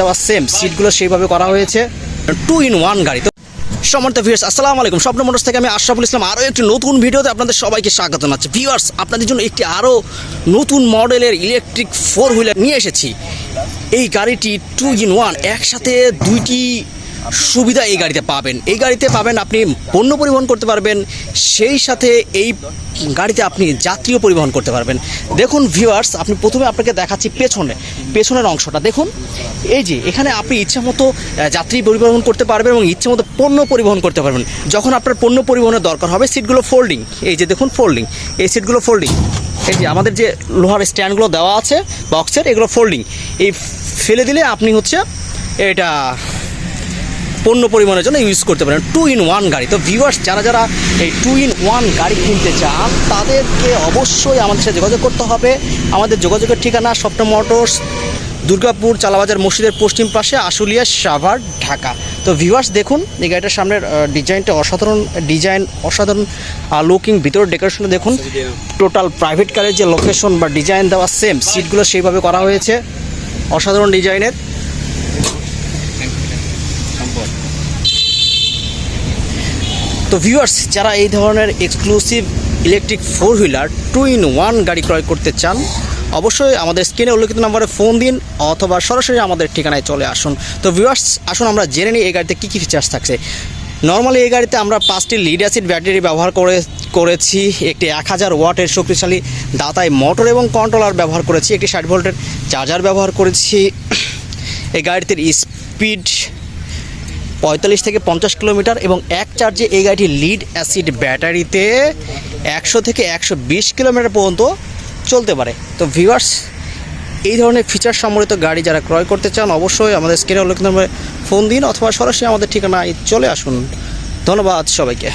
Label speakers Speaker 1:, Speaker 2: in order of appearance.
Speaker 1: দেওয়া সেম সিটগুলো সেইভাবে করা হয়েছে। টু ইন ওয়ান গাড়ি। তো সমর্থ ভিউয়ার্স আসসালামু আলাইকুম। স্বপ্ন মোটরস থেকে আমি আশরাফুল ইসলাম। আরও একটি নতুন ভিডিওতে আপনাদের সবাইকে স্বাগত জানাচ্ছি। ভিউয়ার্স আপনাদের জন্য একটি আরও নতুন মডেলের ইলেকট্রিক ফোর হুইলার নিয়ে এসেছি। এই গাড়িটি টু ইন ওয়ান একসাথে দুইটি সুবিধা এই গাড়িতে পাবেন। এই গাড়িতে পাবেন আপনি পণ্য পরিবহন করতে পারবেন, সেই সাথে এই গাড়িতে আপনি যাত্রীও পরিবহন করতে পারবেন। দেখুন ভিউয়ার্স আপনি প্রথমে আপনাকে দেখাচ্ছি পেছনে, পেছনের অংশটা। দেখুন, এই যে, এখানে আপনি ইচ্ছা মতো যাত্রী পরিবহন করতে পারবেন এবং ইচ্ছে মতো পণ্য পরিবহন করতে পারবেন। যখন আপনার পণ্য পরিবহনের দরকার হবে সিটগুলো ফোল্ডিং এই যে দেখুন ফোল্ডিং এই সিটগুলো ফোল্ডিং এই যে আমাদের যে লোহার স্ট্যান্ডগুলো দেওয়া আছে বক্সের এগুলো ফোল্ডিং এই ফেলে দিলে আপনি হচ্ছে, এটা পণ্য পরিমাণের জন্য ইউজ করতে পারেন। টু ইন ওয়ান গাড়ি। তো ভিউয়ার্স যারা যারা এই টু ইন ওয়ান গাড়ি কিনতে চান, তাদেরকে অবশ্যই আমাদের সাথে যোগাযোগ করতে হবে। আমাদের যোগাযোগের ঠিকানা স্বপ্ন মোটরস, দুর্গাপুর, চালাবাজার মসজিদের পশ্চিম পাশে, আশুলিয়া, সাভার, ঢাকা। তো ভিউয়ার্স দেখুন, এই গাড়িটার সামনের ডিজাইনটা অসাধারণ, ডিজাইন অসাধারণ লুকিং ভিতর ডেকোরেশনটা দেখুন। টোটাল প্রাইভেট কারের যে লোকেশন বা ডিজাইন দেওয়া সেম সিটগুলো সেইভাবে করা হয়েছে। অসাধারণ ডিজাইনের তো ভিউয়ার্স যারা এই ধরনের exclusive electric four wheeler two in one গাড়ি ক্রয় করতে চান, অবশ্যই আমাদের স্ক্রিনে উল্লেখিত নম্বরে ফোন দিন অথবা সরাসরি আমাদের ঠিকানায় চলে আসুন। তো ভিউয়ার্স আসুন আমরা জেনে নিই এই গাড়িতে কী কী ফিচার্স থাকছে। নর্মালি এই গাড়িতে আমরা পাঁচটি লিড অ্যাসিড ব্যাটারি ব্যবহার করে, করেছি, একটি এক হাজার ওয়াটের শক্তিশালী দাতায় মোটর এবং কন্ট্রোলার ব্যবহার করেছি, একটি ষাট ভোল্টের চার্জার ব্যবহার করেছি। এই গাড়িটির স্পিড পঁয়তাল্লিশ থেকে পঞ্চাশ কিলোমিটার এবং এক চার্জে এই গাড়িটি লিড অ্যাসিড ব্যাটারিতে একশো থেকে একশো বিশ কিলোমিটার পর্যন্ত চলতে পারে। তো ভিউয়ার্স, এই ধরনের ফিচার সম্বলিত গাড়ি যারা ক্রয় করতে চান, অবশ্যই আমাদের স্ক্রিনে উল্লেখ ফোন দিন অথবা সরাসরি আমাদের ঠিকানায় চলে আসুন। ধন্যবাদ সবাইকে।